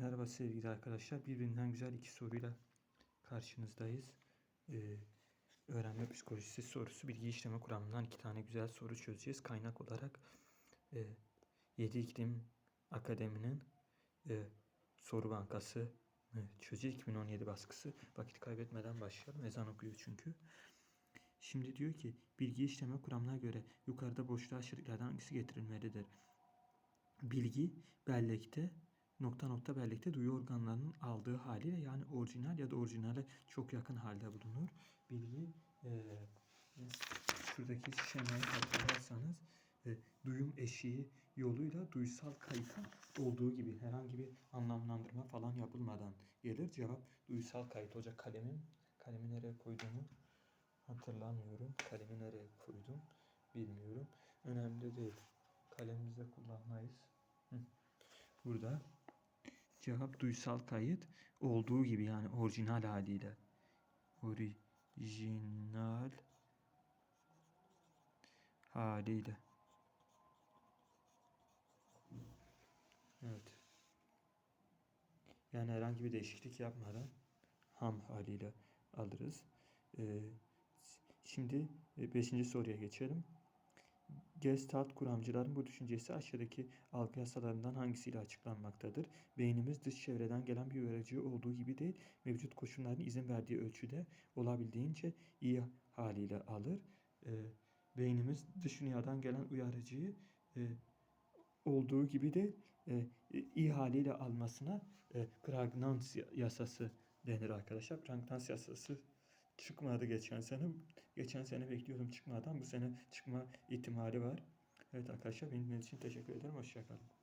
Merhaba sevgili arkadaşlar. Birbirinden güzel iki soruyla karşınızdayız. Ee, öğrenme psikolojisi sorusu bilgi işleme kuramından iki tane güzel soru çözeceğiz. Kaynak olarak e, 7 İklim Akademi'nin e, soru bankası e, çözeceğiz. 2017 baskısı. Vakit kaybetmeden başlayalım. Ezan okuyor çünkü. Şimdi diyor ki bilgi işleme kuramına göre yukarıda boşluğa aşırılardan hangisi getirilmelidir? Bilgi bellekte nokta nokta bellekte duyu organlarının aldığı haliyle yani orijinal ya da orijinale çok yakın halde bulunur. Bilgi e, şuradaki şemayı hatırlarsanız e, duyum eşiği yoluyla duysal kayıta olduğu gibi herhangi bir anlamlandırma falan yapılmadan gelir. Cevap duysal kayıt. Hoca kalemim, kalemi nereye koyduğumu hatırlamıyorum. Kalemi nereye koydum bilmiyorum. Önemli değil. Kalemimizde kullanmayız. Burada cevap duysal kayıt olduğu gibi yani orijinal haliyle. Orijinal haliyle. Evet. Yani herhangi bir değişiklik yapmadan ham haliyle alırız. Ee, şimdi 5. soruya geçelim. Gestalt kuramcıların bu düşüncesi aşağıdaki algı yasalarından hangisiyle açıklanmaktadır? Beynimiz dış çevreden gelen bir uyarıcı olduğu gibi değil, mevcut koşulların izin verdiği ölçüde olabildiğince iyi haliyle alır. E, beynimiz dış dünyadan gelen uyarıcıyı e, olduğu gibi de e, iyi haliyle almasına e, Pragnans yasası denir arkadaşlar. Pragnans yasası çıkmadı geçen sene. Geçen sene bekliyordum çıkmadan. Bu sene çıkma ihtimali var. Evet arkadaşlar benim için teşekkür ederim. Hoşçakalın.